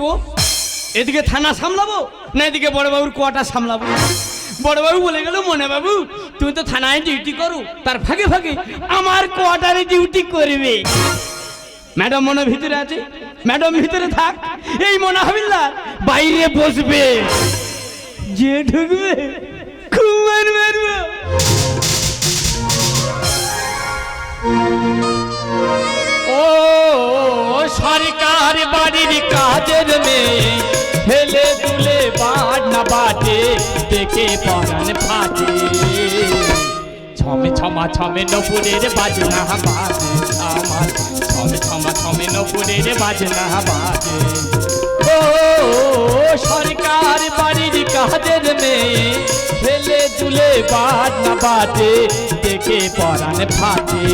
করব? এদিকে থানা সামলাবো, না এদিকে বড়বাবুর কোয়ার্টার সামলাবো? বড়বাবু বলে গেল, মনে বাবু, তুমি তো থানায় ডিউটি করো, তার ভাগে ভাগে আমার কোয়ার্টারে ডিউটি করবে। ম্যাডাম মনে ভিতরে আছে। ম্যাডাম ভিতরে থাক। এই মনে হাবিল্লার বাইরে বসবে। যে ঢুকবে, খুব মার ও সরকার বাড়ির কাজের মেয়ে? হেলে দুলে বাট না বাটে দেখে পরান ফাটে ছমে ছমা ছমে নপুরের বাজনা বাজে, আমার ছমে ছমা ছমে নপুরের বাজনা বাজে। ও, সরকার বাড়ির কাজের মেয়ে হেলে দুলে বাট না বাটে দেখে পরান ফাটে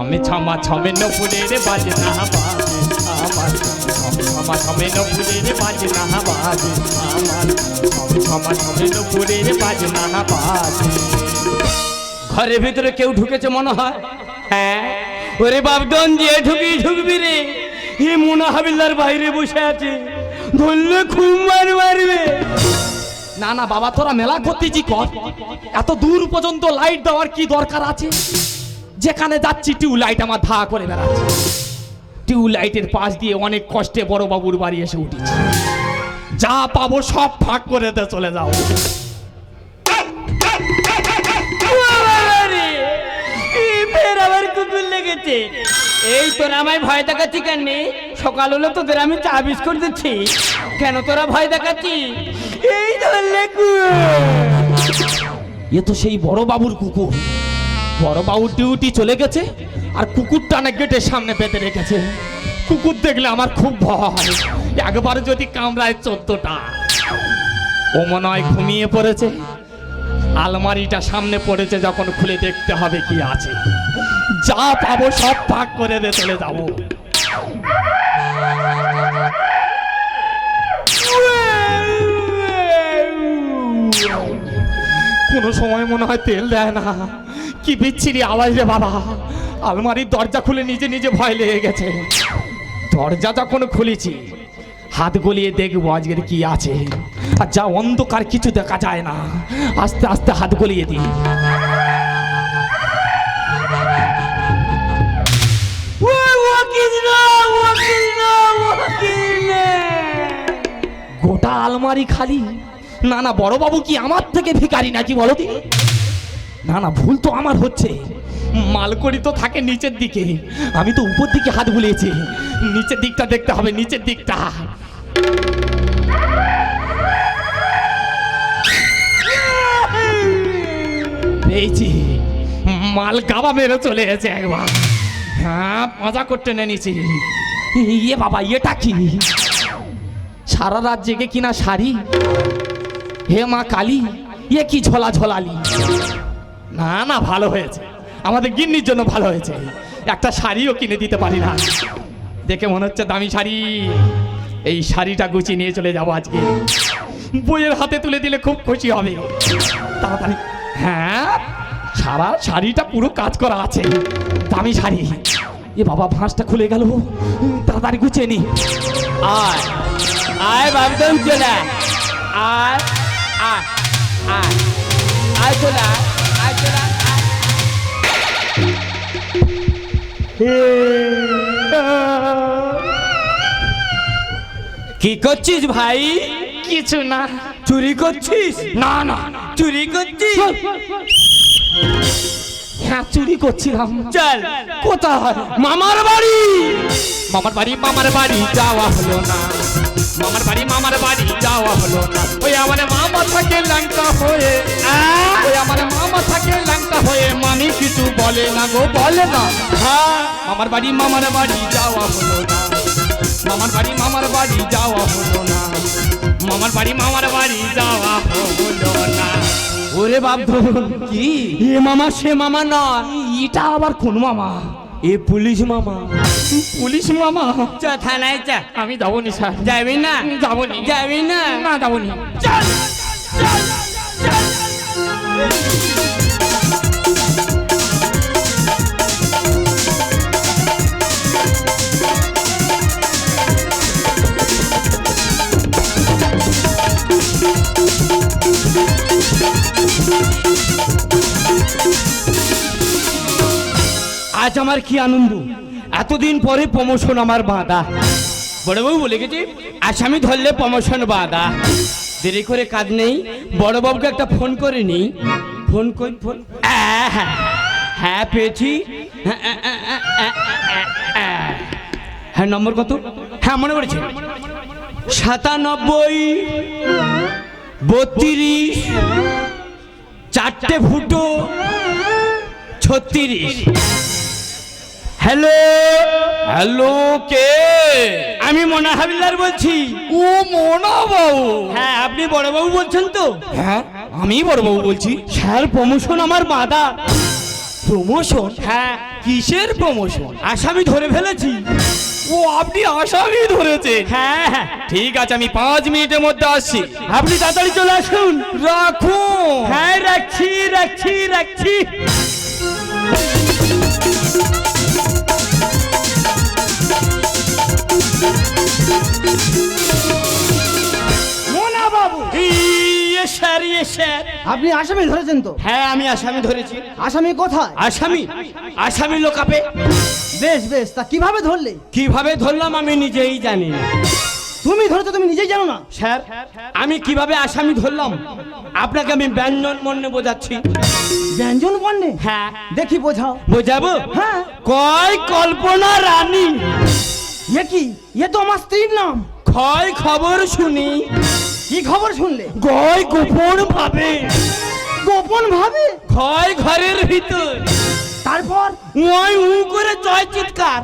ছমে ছমা ছমে নপুরের বাজনা বাজে আমার ছমে ছমা ছমে নপুরের বাজনা বাজে আমার ছমে ছমা ছমে নপুরের বাজনা বাজে। ঘরের ভিতরে কেউ ঢুকেছে মনে হয়? হ্যাঁ? ওরে বাপডন দিয়ে ঢুকি ঢুকবি রে। হে মোনা হাবিল্লার বাইরে বসে আছে। ধরলে খুব মার মারবে। না না, বাবা, তোরা মেলা করতেছি কর। এত দূর পর্যন্ত লাইট দেওয়ার কি দরকার আছে? যেখানে যাচ্ছি টিউ লাইট আমার ধা করে বেড়াচ্ছে। টিউ লাইটের পাশ দিয়ে অনেক কষ্টে বড় বাবুর বাড়ি এসে উঠেছি। যা পাবো সব ফাঁক করে দে চলে যাও। ফের আবার কুকুর লেগেছে এই তোরা আমায় ভয় দেখাচ্ছি কেন সকাল হলো তোদের আমি চা বিস্কুট দিচ্ছি। কেন তোরা ভয় দেখাচ্ছি এই ধরলে এ তো সেই বড় বাবুর কুকুর। বড় বাবুর ডিউটি চলে গেছে, আর কুকুরটা না গেটের সামনে বেঁধে রেখেছে। কুকুর দেখলে আমার খুব ভয়। একবার যদি কামড়ায় চোদ্দটা। ও মনে হয় ঘুমিয়ে পড়েছে। আলমারিটা সামনে পড়েছে, যখন খুলে দেখতে হবে কি আছে। যা পাবো সব পাক করে দে চলে যাব। কোনো সময় মনে হয় তেল দেয় না। কি বিচ্ছিরি আওয়াজ রে বাবা? আলমারির দরজা খুলে নিজে নিজে ভয় লেগে গেছে। দরজা যখন খুলেছি হাত গলিয়ে দেখব আজকের কি আছে। আর যা অন্ধকার কিছু দেখা যায় না। আস্তে আস্তে হাত গলিয়ে দিই। গোটা আলমারি খালি। না না বড়বাবু কি আমার থেকে ভিকারি নাকি বলো তিনি না না, ভুল তো আমার হচ্ছে। মালকড়ি তো থাকে নিচের দিকে। আমি তো উপর দিকে হাত বুলিয়েছি। নিচের দিকটা দেখতে হবে, নিচের দিকটা। পেয়েছি। মাল গাবা মেরে চলে গেছে একবার। হ্যাঁ মজা করতে নেনিছি ইয়ে বাবা এটা কি? সারা রাত জেগে কিনা শাড়ি? হে মা কালী ইয়ে কি ঝোলা ঝোলালি? না না, ভালো হয়েছে। আমাদের গিন্নির জন্য ভালো হয়েছে। একটা শাড়িও কিনে দিতে পারি না। দেখে মনে হচ্ছে দামি শাড়ি। এই শাড়িটা গুছিয়ে নিয়ে চলে যাব আজকে। বইয়ের হাতে তুলে দিলে খুব খুশি হবে। তাড়াতাড়ি। হ্যাঁ সারা শাড়িটা পুরো কাজ করা আছে। দামি শাড়ি। এ বাবা, ভাঁজটা খুলে গেল। তাড়াতাড়ি গুছিয়ে নি। আয় আয় বাপদম চলে আয়। আয় আয়। আয়, চলে আয়। কি করছিস ভাই? কিছু না। চুরি করছিস? না না। চুরি করছিস? হ্যাঁ চুরি করছিলাম। চল। কোথায়? মামার বাড়ি। মামার বাড়ি মামার বাড়ি যাওয়া হলো না। মামার বাড়ি মামার বাড়ি যাওয়া হলো না। ওই আমার মামা থাকে ল্যাংটা হয়ে। ওই আমার মামা থাকে ল্যাংটা হয়ে। মামি কিছু বলে না গো বলে না। হ্যাঁ মামার বাড়ি মামার বাড়ি যাওয়া হলো না। মামার বাড়ি মামার বাড়ি যাওয়া হলো না। মামার বাড়ি মামার বাড়ি যাওয়া হলো না। ওরে বাপ কি? এ মামা সে মামা নয় এটা আবার কোন মামা? এ পুলিশ মামা। পুলিশ মামা? চ থানায় চা আমি যাব নি স্যার। যাবি না? যাব নি যাবি না? না যাব নি চল চল চল Thank you. আজ আমার কি আনন্দ? এতদিন পরে প্রমোশন আমার বাঁধা। বড়বাবু বলে গেছে আসামি ধরলে প্রমোশন বাঁধা। দেরি করে কাজ নেই। বড়বাবুকে একটা ফোন করে নিই। ফোন কই ফোন হ্যাঁ পেয়েছি। হ্যাঁ। হ্যাঁ নম্বর কত? হ্যাঁ মনে পড়েছে। সাতানব্বই, বত্রিশ, চারটে ফুটো, ছত্রিশ। হ্যালো? হ্যালো কে? আমি মোনা হাবিলদার বলছি। ও মোনা বাবু। হ্যাঁ আপনি বড়বাবু বলছেন তো? হ্যাঁ আমি বড় বাবু বলছি। স্যার প্রমোশন আমার বাধা। প্রমোশন হ্যাঁ। কিসের প্রমোশন আসামি ধরে ফেলেছি। ও আপনি আসামি ধরেছেন। হ্যাঁ হ্যাঁ। ঠিক আছে আমি পাঁচ মিনিটের মধ্যে আসছি। আপনি তাড়াতাড়ি চলে আসুন। রাখুন। হ্যাঁ রাখছি রাখছি রাখছি। মোনা বাবু। স্যার ইয়ে স্যার। আপনি আসামি ধরেছেন তো? হ্যাঁ আমি আসামি ধরেছি। আসামি কোথায়? আসামি আসামি লোকাপে। বেশ বেশ তা কীভাবে ধরলে? কীভাবে ধরলাম আমি নিজেই জানি না। তুমি ধরেছো তুমি নিজেই জানো না? স্যার আমি কীভাবে আসামি ধরলাম? আপনাকে আমি ব্যঞ্জন মনে বোঝাচ্ছি। ব্যঞ্জন বর্ণে? হ্যাঁ। দেখি বোঝাও। বোঝাবো? হ্যাঁ। কয় কল্পনা রানী। এ কি? এ তো আমার স্ত্রীর নাম। ক্ষয় খবর শুনি। কি খবর শুনলে? গয় গোপন ভাবে। গোপন ভাবে? ক্ষয় ঘরের ভিতর। তারপর? ওই উ করে জয় চিৎকার।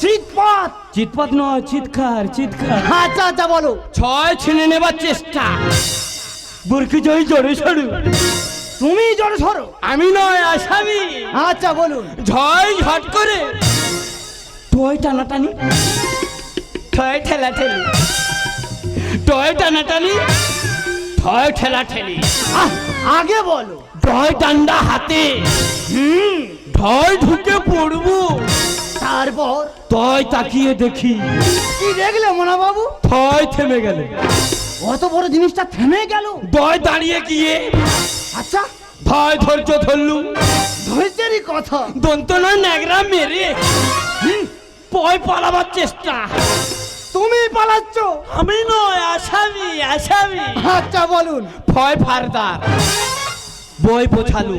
চিৎপাত। চিৎপাত নয় চিৎকার চিৎকার। আচ্ছা আচ্ছা বলো। ছয় ছিনে নেবার চেষ্টা। বুরকি জয় জোরে সরু। তুমি জড় সরো। আমি নয় আসামি। আচ্ছা বলুন। ঝয় ঝট করে। টয় টানাটানি। টয় ঠেলা ঠেলি। টয় টানাটানি টয় ঠেলা ঠেলি। আগে বলো। টয় ডান্ডা হাতে। হুম। ঢয় ঢুকে পড়ব। তারপর? টয় তাকিয়ে দেখি। কি দেখলে মোনা বাবু টয় থেমে গেল। অত বড় জিনিসটা থেমে গেল? ডয় দাঁড়িয়ে গিয়ে আচ্ছা। ভয় ধৈর্য ধরলু ধৈর্যেরই কথা। দন্তনা ন্যাগরা মেরে পয় পালাবার চেষ্টা। তুমি পালাচ্ছ। আমি নয় আসামি আসামি। আচ্ছা বলুন। ভয় ফারদার। বই পোছালু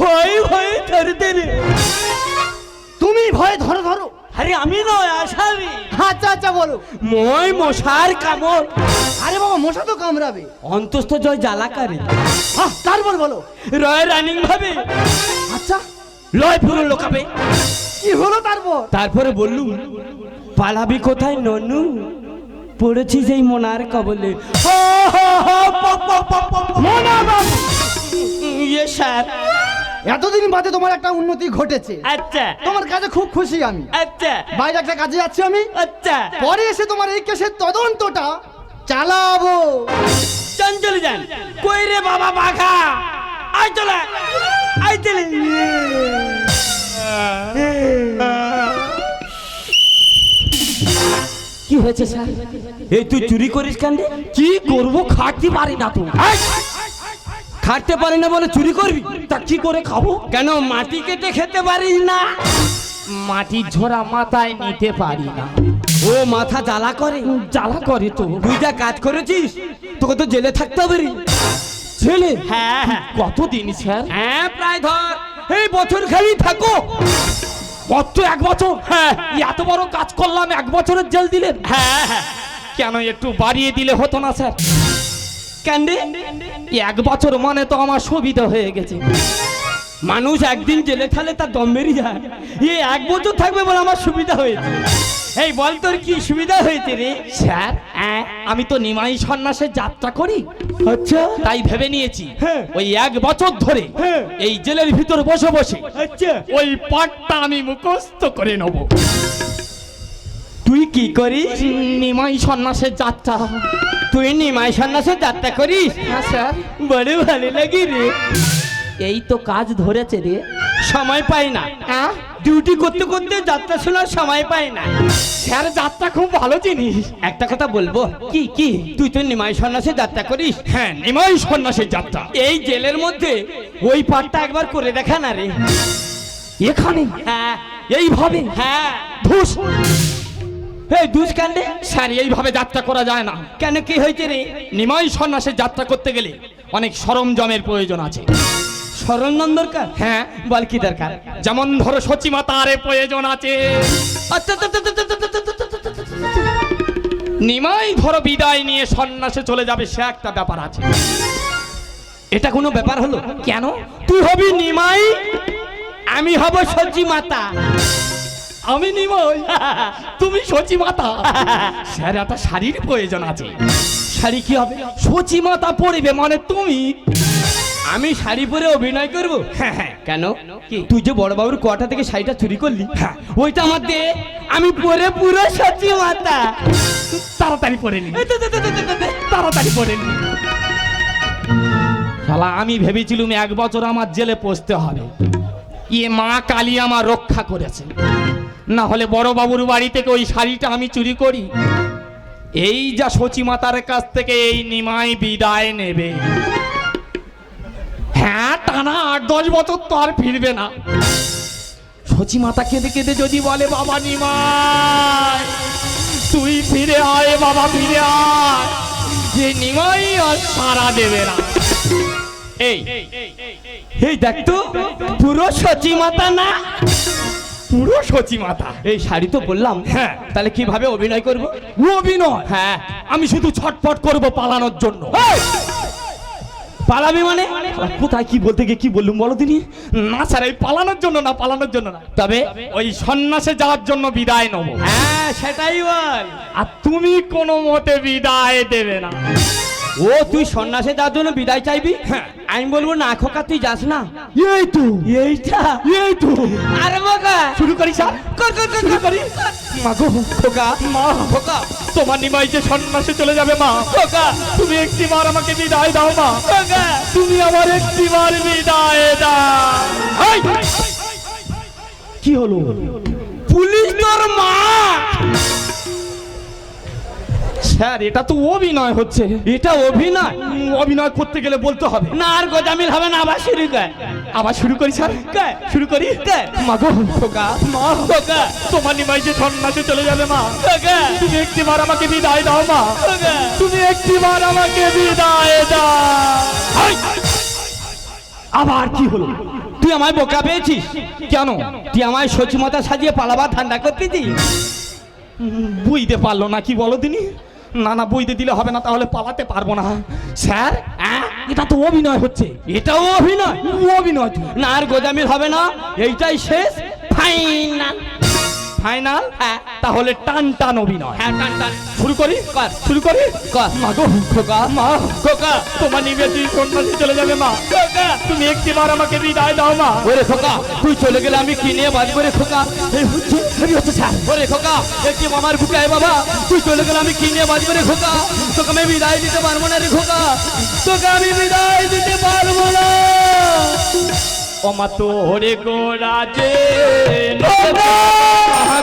ভয় ভয়ে ধরে ধরে তুমি ভয় ধরো ধরো। আরে আমি নয় আসামি। আচ্ছা আচ্ছা বলো মই মশার কামড়। আরে বাবা মশা তো কামড়াবে। অন্তস্থ জয় জ্বালাকারে। তারপর বলো। রয় রানিং ভাবে। আচ্ছা। লয় পুরো লোকাবে। কি হলো তারপর? তারপরে বললুম পালাবি কোথায় ননু? পড়েছি যেই মোনার কবলে। মোনা ইয়ে স্যার। এতদিন বাদে তোমার একটা উন্নতি ঘটেছে। আচ্ছা। তোমার কাজে খুব খুশি আমি। আচ্ছা। বাইরে একটা কাজে যাচ্ছি আমি। আচ্ছা। পরে এসে তোমার এই কেসের তদন্তটা চালাবো। চঞ্চল যান কই রে বাবা বাঘা? আই চলে। আই চলে। কি হয়েছে স্যার? এই তুই চুরি করিস কেন কি করব খাটতে পারি না তো। খাটতে পারি না বলে চুরি করবি? তা কি করে খাব? কেন মাটি কেটে খেতে পারিস না? মাটির ঝোড়া মাথায় নিতে পারি না। ও মাথা জ্বালা করে। জ্বালা করে তো। তুই যা কাজ করেছিস তোকে তো জেলে থাকতে হবে রে। ছেলে হ্যাঁ হ্যাঁ। কতদিন স্যার? হ্যাঁ প্রায় ধর। এই বছর খালি থাকো। কত এক বছর? হ্যাঁ। এত বড় কাজ করলাম এক বছরের জেল দিলেন? হ্যাঁ হ্যাঁ। কেন একটু বাড়িয়ে দিলে হতো না স্যার? কেন এক বছর মানে তো আমার সুবিধা হয়ে গেছে। মানুষ একদিন জেলে খেলে তার দম বেরিয়ে যায়। এ এক বছর থাকবে বলে আমার সুবিধা হয়েছে। এই বল তোর কি সুবিধা হয়েছে রে? স্যার আমি তো নিমাই সন্ন্যাসের যাত্রা করি। আচ্ছা। তাই ভেবে নিয়েছি হ্যাঁ। ওই এক বছর ধরে হ্যাঁ। এই জেলের ভিতর বসে বসে আচ্ছা। ওই পাঠটা আমি মুখস্থ করে নেব। তুই কি করিস? নিমাই সন্ন্যাসের যাত্রা। তুই নিমাই সন্ন্যাসের যাত্রা করিস? হ্যাঁ স্যার। বড় ভালো লাগে রে। এই তো কাজ ধরেছে রে। সময় পাই না। হ্যাঁ? ডিউটি করতে করতে যাত্রা শোনার সময় পাই না। স্যার যাত্রা খুব ভালো জিনিস। একটা কথা বলব? কি কি? তুই তো নিমাই সন্ন্যাসে যাত্রা করিস। হ্যাঁ নিমাই সন্ন্যাসের যাত্রা। এই জেলের মধ্যে ওই পাঠটা একবার করে দেখা না রে। এখানে? হ্যাঁ। এইভাবে? হ্যাঁ। ধুস। এই দুষ কাণ্ডে? স্যার এইভাবে যাত্রা করা যায় না। কেন কি হয়েছে রে? নিমাই সন্ন্যাসের যাত্রা করতে গেলে অনেক সরঞ্জামের প্রয়োজন আছে। সরঞ্জাম দরকার হ্যাঁ বল কি দরকার যেমন ধরো সচিমাতার প্রয়োজন আছে নিমাই ধরো বিদায় নিয়ে সন্ন্যাসে চলে যাবে সে একটা ব্যাপার আছে এটা কোনো ব্যাপার হলো কেন তুই হবি নিমাই আমি হব সচি মাতা আমি নিমাই তুমি সচি মাতা স্যার একটা শাড়ির প্রয়োজন আছে শাড়ি কি হবে সচি মাতা পড়বে মানে তুমি আমি শাড়ি পরে অভিনয় করব। হ্যাঁ হ্যাঁ। কেন? কি? তুই যে বড় বাবুর কটা থেকে শাড়িটা চুরি করলি হ্যাঁ। ওইটা আমার দে। আমি পরে পুরো সজ্জি মাতা তাড়াতাড়ি পরে নি। তাড়াতাড়ি পরে নি। শালা আমি ভেবেছিলুম এক বছর আমার জেলে পৌঁছতে হবে। ইয়ে মা কালী আমার রক্ষা করেছে। না হলে বড় বাবুর বাড়ি থেকে ওই শাড়িটা আমি চুরি করি। এই যা সচি মাতার কাছ থেকে এই নিমাই বিদায় নেবে। টানা আট দশ বছর তো আর ফিরবে না। সচি মাতা কেঁদে কেঁদে যদি বলে বাবা নিমাই তুই ফিরে আয় বাবা ফিরে আয় যে নিমাই আর সারা দেবে না। এই এই দেখ তো পুরো সচি মাতা না পুরো সচি মাতা। এই শাড়ি তো বললাম হ্যাঁ। তাহলে কীভাবে অভিনয় করব? অভিনয়? হ্যাঁ। আমি শুধু ছটপট করব পালানোর জন্য। পালাবি মানে? কোথায় কি বলতে গিয়ে কি বললুম বলো তিনি? না স্যার এই পালানোর জন্য না পালানোর জন্য না। তবে? ওই সন্ন্যাসে যাওয়ার জন্য বিদায় নেব। হ্যাঁ সেটাই বল। আর তুমি কোনো মতে বিদায় দেবে না। ও তুই সন্ন্যাসে যাওয়ার জন্য বিদায় চাইবি? হ্যাঁ। আমি বলব না খোকা তুই যাস না। এই তো। এইটা? এই তো। আরে বাবা শুরু করি স্যার কর কর কর শুরু করি। মা গো খোকা। মা খোকা। তোমার নিমাই যে সন্ন্যাসে চলে যাবে মা। খোকা। তুমি একটিবার আমাকে বিদায় দাও মা। খোকা। তুমি আমার একটিবার বিদায় দাও! কি হলো? পুলিশ তোর মা! স্যার এটা তো অভিনয় হচ্ছে। এটা অভিনয়। অভিনয় করতে গেলে বলতে হবে। না আর গোজামিল হবে না আবার শুরু কর। আবার শুরু করি স্যার। শুরু করি কর। মা গো খোকা মা খোকা। তোমার নিমাই যে সন্ন্যাসে চলে যাবে মা। তুমি একটিবার আমাকে বিদায় দাও মা। তুমি একটিবার আমাকে বিদায় দাও! আবার কি হলো? তুই আমায় বোকা পেয়েছিস? কেন? তুই আমায় সচিমতা সাজিয়ে পালাবার ঠান্ডা করতেছিস? বুঝতে পারল না কি বলো তিনি? না না বুঝতে দিলে হবে না, তাহলে পালাতে পারব না। স্যার? এটা তো অভিনয় হচ্ছে। এটাও অভিনয়? অভিনয় না আর গোদামিল হবে না। এইটাই শেষ। ফাইনাল ফাইনাল হ্যাঁ। তাহলে টান টান অভিনয়। হ্যাঁ টান টান। শুরু করি? কর। শুরু করি? কর। মা গো খোকা। মা খোকা। তোমার নিবেদি সন্ন্যাসী চলে যাবে মা। খোকা। তুমি একটিবার আমাকে বিদায় দাও মা। ওরে খোকা তুই চলে গেলে আমি কি নিয়ে বাঁচবো রে খোকা? এই হচ্ছে এই হচ্ছে স্যার। ওরে খোকা একটি মামার বুকায় বাবা। তুই চলে গেলে আমি কি নিয়ে বাঁচবো রে খোকা? তোকে আমি বিদায় দিতে পারব না রে খোকা। তোকে আমি বিদায় দিতে পারব না। ওমা হরে গো রাজে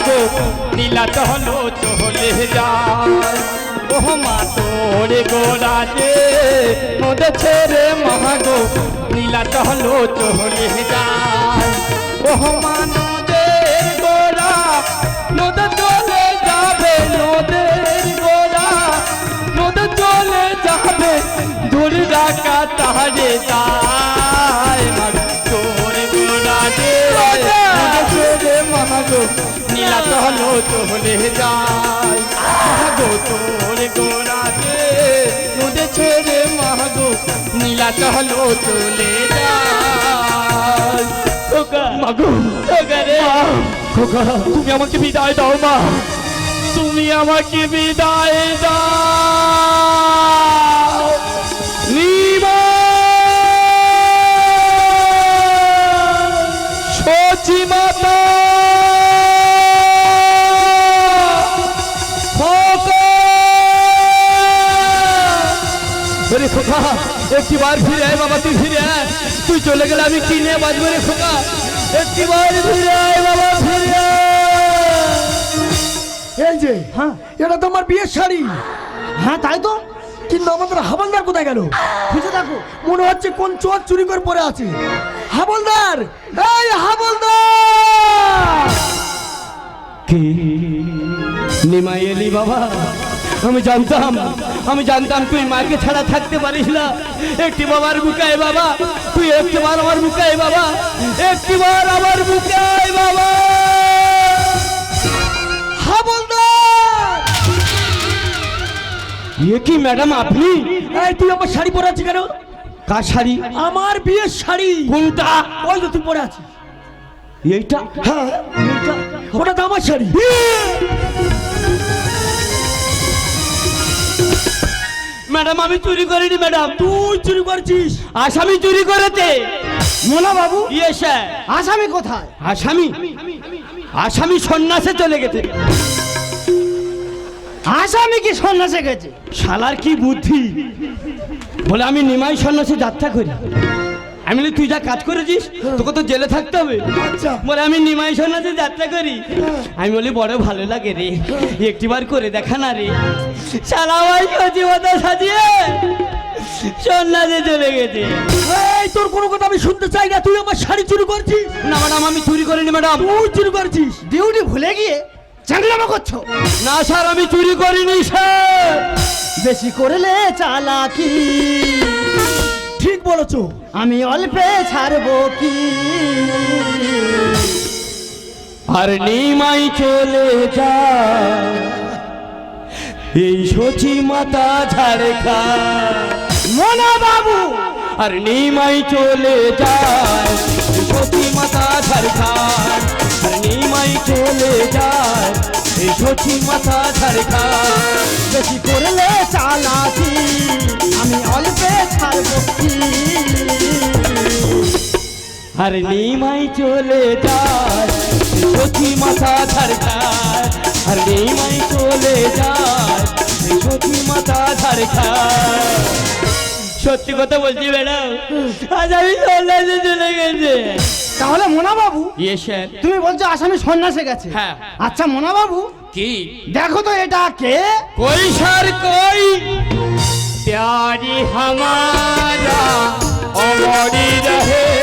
গো নীলা তহল চলে যায়। ওমা তো হরে গো রাজে মোদ ছেড়ে মহাগো। নীলা তহল চলে যায়। ওহমা নদের গোরা নদ চলে যাবে নদের গোরা নদ চলে যাবে দূর রাখা তাহারে মহাগো নীলা চলো চলে যায়। মহাগো তোর গোরা দে নদে ছেড়ে মহাগো নীলা চলো চলে যায়। মাগো। তুমি আমাকে বিদায় দাও মা। তুমি আমাকে বিদায় দাও। খোকা একটি বার ফিরে আয় বাবা তুই ফিরে আয়। তুই চলে গেলে আমি কি নিয়ে বাঁচবো রে খোকা? একটিবার ফিরে আয় বাবা ফিরে। এই যে হ্যাঁ এটা তোমার বিয়ের শাড়ি। হ্যাঁ তাই তো? কিন্তু আমাদের হাবলদার কোথায় গেল? খুঁজে দেখো মনে হচ্ছে কোন চোর চুরি করে পড়ে আছে। হাবলদার এই হাবলদার! কি? নিমাই এলি বাবা আমি জানতাম আমি জানতাম তুই মাকে ছাড়া থাকতে পারিস না। একটি বাবার বুকায় বাবা তুই একটিবার আমার বুকায় বাবা একটিবার আমার বুকায় বাবা। ইয়ে কি ম্যাডাম আপনি? তুই আমার শাড়ি পরে আছিস কেন? কার শাড়ি? আমার বিয়ের শাড়ি। কোনটা? ওই তো তুই পরে আছিস। এইটা? হ্যাঁ ওটা তো আমার শাড়ি। ম্যাডাম আমি চুরি করিনি ম্যাডাম। তুই চুরি করছিস? আসামি চুরি করেতে। মোনা বাবু ইয়ে স্যার আসামি কোথায়? আসামি? আসামি সন্ন্যাসে চলে গেছে। আসামি কি সন্ন্যাসে গেছে? শালার কি বুদ্ধি? বলে আমি নিমাই সন্ন্যাসে যাত্রা করি। আমি বলি তুই যা কাজ করেছিস তোকে তো জেলে থাকতে হবে। আচ্ছা। বলে আমি নিমাই সন্ন্যাসে যাত্রা করি। আমি বলি বড় ভালো লাগে রে একটিবার করে দেখা না রে। শালা ভাই সচিবতা সাজিয়ে সন্ন্যাসে চলে গেছে। এই তোর কোনো কথা আমি শুনতে চাই না তুই আমার শাড়ি চুরি করছিস? না ম্যাডাম আমি চুরি করিনি ম্যাডাম তুই চুরি করছিস? ডিউটি ভুলে গিয়ে চাকলামা করছ? না স্যার আমি চুরি করিনি স্যার বেশি করলে চালাকি। ঠিক বলেছ। আমি অল্পে ছাড়বো কি? আর নিমাই চলে যা এই সচি মাতা ঝাড় খা মোনা বাবু, আর নিমাই চলে যা সচি মাতা ঝাড় খা নিমাই চলে যায়, এই সচি মাথা ঝাড়ে খা বেশি করলে চালাকি, আমি অল্পে ছাড়বো আর নিমাই চলে যায় সচি মাথা ঝাড়ে খা আর নিমাই চলে যায় সচি মাথা ঝাড়ে খা সত্যি কথা বলছি ম্যাডাম আজ আমি চলে গেছে। তাহলে মোনা বাবু ইয়ে স্যার তুমি বলছো আসামি সন্ন্যাসে গেছে হ্যাঁ। আচ্ছা মোনা বাবু কি দেখো তো এটা কে কই স্যার কই प्यारी हमारा अमर रहेगा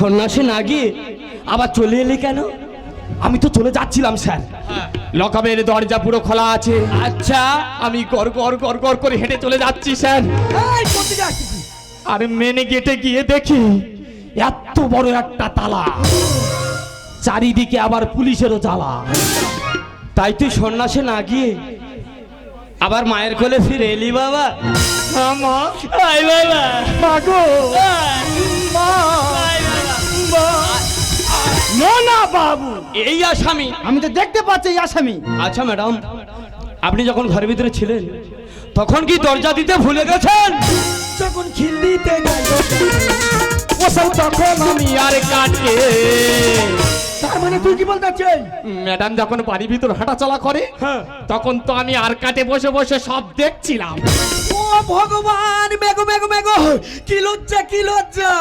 সন্ন্যাসে না গিয়ে আবার চলে এলি কেন? আমি তো চলে যাচ্ছিলাম স্যার। লকআপের দরজা পুরো খোলা আছে। আচ্ছা। আমি গর গর গর গর করে হেঁটে চলে যাচ্ছি স্যার। আর মেনে গেটে গিয়ে দেখি এত বড় একটা তালা। চারিদিকে আবার পুলিশেরও জ্বালা। তাই তুই সন্ন্যাসে না গিয়ে আবার মায়ের কোলে ফিরে এলি বাবা। আয় বাবা। মাগো মোনা বাবু। এই আসামি। আমি তো দেখতে পাচ্ছি এই আসামি। আচ্ছা ম্যাডাম আপনি যখন ঘরের ভিতরে ছিলেন তখন কি দরজা দিতে ভুলে গেছেন? যখন যাই ওসব তখন আমি আর কাটে তার মানে তুই কি বলতে চাই ম্যাডাম যখন বাড়ির ভিতর হাঁটাচলা করে তখন তো আমি আর কাটে বসে বসে সব দেখছিলাম। ও ভগবান মেগো মেগো মেগো কি লজ্জা কি লজ্জা।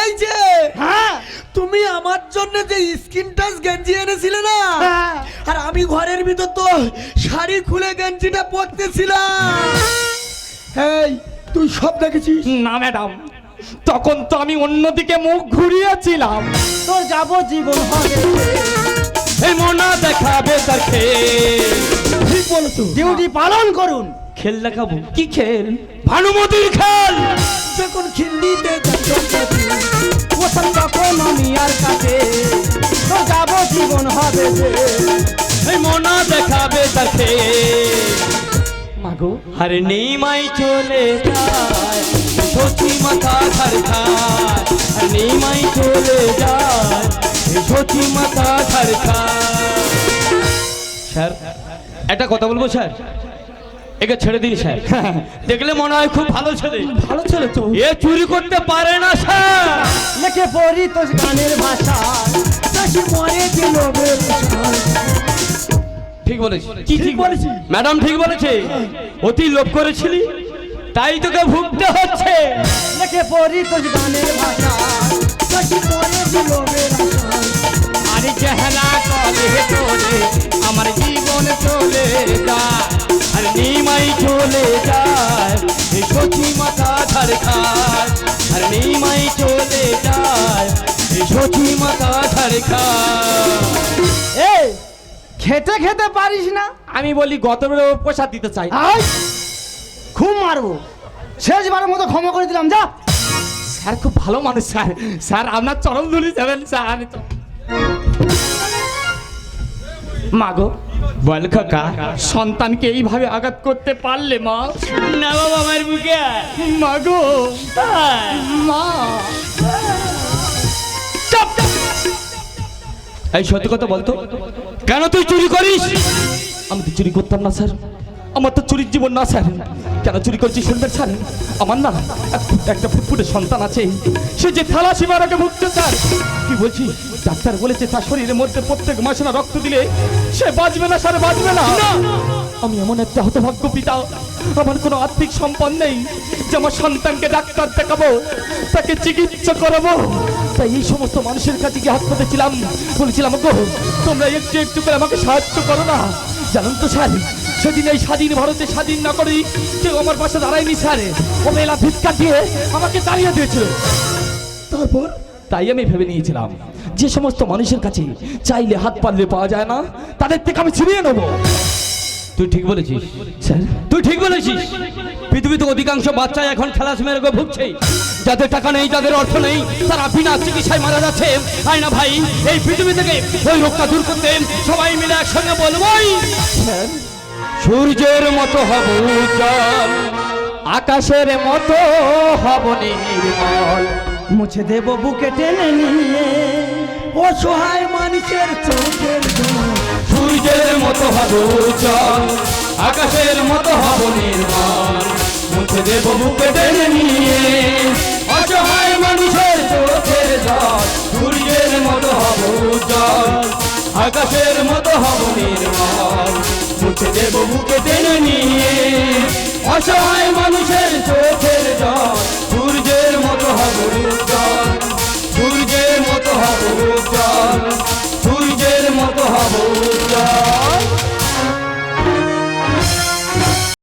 এই যে হ্যাঁ। তুমি আমার জন্য যে স্কিন টাচ গেঞ্জি এনেছিলে না হ্যাঁ। আর আমি ঘরের ভিতর তো শাড়ি খুলে গেঞ্জিটা পরতেছিলাম। এই তুই সব দেখেছিস? না ম্যাডাম। তখন তো আমি অন্যদিকে মুখ ঘুরিয়েছিলাম। তোর যাবজ্জীবন হবে এই মোনা দেখাবে খেল ঠিক বলেছ। ডিউটি পালন করুন। খেল দেখাবো? কি খেল? ভানুমতির খেল! যখন খিল্লিতে ওসব তখন আমি আর কাছে। তোর যাবজ্জীবন হবে। এই মোনা দেখাবে খেল মাগো আরে নেই মাই চলে যায় সত্যি মাথা ধার খায় আর নেই মাই চলে যায় সচি মাথা ধার খায় স্যার একটা কথা বলব স্যার? একে ছেড়ে দিন স্যার। দেখলে মনে হয় খুব ভালো ছেলে। ভালো ছেলে তো। এ চুরি করতে পারে না স্যার। লেখে পড়ি তো গানের ভাষা? মরে দিল ঠিক বলেছি। কি ঠিক বলেছি। ম্যাডাম ঠিক বলেছে। অতি লোভ করেছিলি তাই তোকে ভুগতে হচ্ছে। লেখে পড়ি তো গানের ভাষা? মরে দিল আরে চেহারা কলে তোলে আমার জীবন চলে যায় আর নিমাই চলে যায় সচি মাথা ধার খায়। আর নিমাই চলে যায় সচি মাথা ধার খায়। এই খেতে খেতে পারিস না? আমি বলি গতবেলা প্রসাদ দিতে চাই। আয় খুব মারবো। শেষবারের মতো ক্ষমা করে দিলাম যা। স্যার খুব ভালো মানুষ স্যার। স্যার আপনার চরম ধুলি যাবেন স্যার। আমি তো মাগো বল কাকা সন্তানকে এইভাবে আঘাত করতে পারলে মা? না বাবা আমার বুকে। মাগো মা। এই সত্যি কথা বলতো? কেন তুই চুরি করিস? আমি তো চুরি করতাম না স্যার। আমার তো চুরির জীবন না স্যার। কেন চুরি করছি শুনবেন স্যার? আমার না একটা ফুটফুটে সন্তান আছে। সে যে থালা সীমার আগে ভুগছে স্যার। কি বলছি? ডাক্তার বলেছে তার শরীরের মধ্যে প্রত্যেক মাসে না রক্ত দিলে সে বাঁচবে না স্যার বাঁচবে না। আমি এমন একটা হতভাগ্য পিতা। আমার কোনো আর্থিক সম্পদ নেই যে আমার সন্তানকে ডাক্তার দেখাবো তাকে চিকিৎসা করাবো। তাই এই সমস্ত মানুষের কাছে গিয়ে হাত পেতেছিলাম। বলেছিলাম গো তোমরা একটু একটু করে আমাকে সাহায্য করো না। জানেন তো স্যার। সেদিন এই স্বাধীন ভারতে স্বাধীন না করি কেউ আমার পাশে দাঁড়ায়নি স্যারে। ও মেলা ভিক্ষা দিয়ে আমাকে দাঁড়িয়ে দিয়েছিল। তারপর? তাই আমি ভেবে নিয়েছিলাম যে সমস্ত মানুষের কাছে চাইলে হাত পারলে পাওয়া যায় না তাদের থেকে আমি ছিনিয়ে নেব। তুই ঠিক বলেছিস। স্যার? তুই ঠিক বলেছিস। পৃথিবীতে অধিকাংশ বাচ্চা এখন থ্যালাসেমিয়া রোগে ভুগছে। যাদের টাকা নেই যাদের অর্থ নেই তারা বিনা চিকিৎসায় মারা যাচ্ছে। তাই না ভাই এই পৃথিবী থেকে ওই রোগটা দূর করতে সবাই মিলে একসঙ্গে বলবই। স্যার? সূর্যের মতো হব উজ্জ্বল আকাশের মতো হব নির্মল। মুছে দেব বুকে টেনে নিয়ে অসহায় মানুষের চোখের জল। সূর্যের মতো হব উজ্জ্বল আকাশের মতো হব নির্মল। মুছে দেব বুকে টেনে নিয়ে অসহায় মানুষের চোখের জল। সূর্যের মতো হব উজ্জ্বল আকাশের মতো হব নির্মল। মুছে দেব বুকে টেনে নিয়ে। অসহায় মানুষের চোখের জল, সূর্যের মতো হব উজ্জ্বল। সূর্যের মতো হব উজ্জ্বল। সূর্যের মতো হব উজ্জ্বল।